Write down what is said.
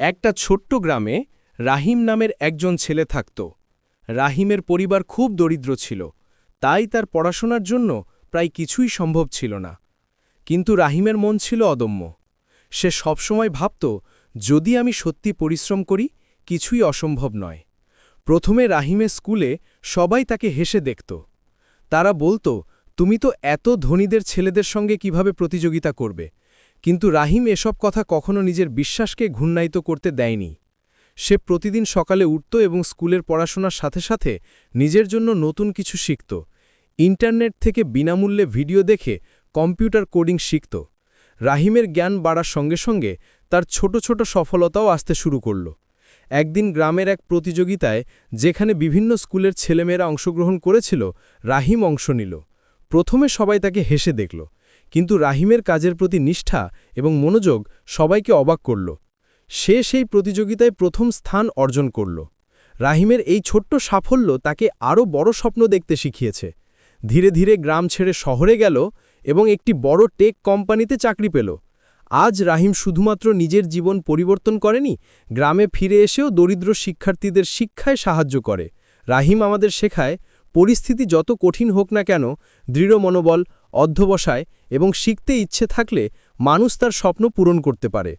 একটা ছোট্ট গ্রামে রাহিম নামের একজন ছেলে থাকত। রাহিমের পরিবার খুব দরিদ্র ছিল, তাই তার পড়াশোনার জন্য প্রায় কিছুই সম্ভব ছিল না। কিন্তু রাহিমের মন ছিল অদম্য। সে সবসময় ভাবত, যদি আমি সত্যি পরিশ্রম করি, কিছুই অসম্ভব নয়। প্রথমে রাহিমের স্কুলে সবাই তাকে হেসে দেখত। তারা বলতো, তুমি তো এত ধনীদের ছেলেদের সঙ্গে কীভাবে প্রতিযোগিতা করবে? কিন্তু রাহিম এসব কথা কখনো নিজের বিশ্বাসকে ঘূর্ণায়িত করতে দেয়নি। সে প্রতিদিন সকালে উঠত এবং স্কুলের পড়াশোনার সাথে সাথে নিজের জন্য নতুন কিছু শিখত। ইন্টারনেট থেকে বিনামূল্যে ভিডিও দেখে কম্পিউটার কোডিং শিখত। রাহিমের জ্ঞান বাড়ার সঙ্গে সঙ্গে তার ছোট ছোট সফলতাও আসতে শুরু করল। একদিন গ্রামের এক প্রতিযোগিতায়, যেখানে বিভিন্ন স্কুলের ছেলেমেয়েরা অংশগ্রহণ করেছিল, রাহিম অংশ নিল। প্রথমে সবাই তাকে হেসে দেখল। কিন্তু রাহিমের কাজের প্রতি নিষ্ঠা এবং মনোযোগ সবাইকে অবাক করল। সে সেই প্রতিযোগিতায় প্রথম স্থান অর্জন করল। রাহিমের এই ছোট্ট সাফল্য তাকে আরও বড় স্বপ্ন দেখতে শিখিয়েছে। ধীরে ধীরে গ্রাম ছেড়ে শহরে গেল এবং একটি বড় টেক কোম্পানিতে চাকরি পেল। আজ রাহিম শুধুমাত্র নিজের জীবন পরিবর্তন করেনি, গ্রামে ফিরে এসেও দরিদ্র শিক্ষার্থীদের শিক্ষায় সাহায্য করে। রাহিম আমাদের শেখায়, পরিস্থিতি যত কঠিন হোক না কেন, দৃঢ় মনোবল অধ্যবসায় এবং শিখতে ইচ্ছে থাকলে মানুষ তার স্বপ্ন পূরণ করতে পারে।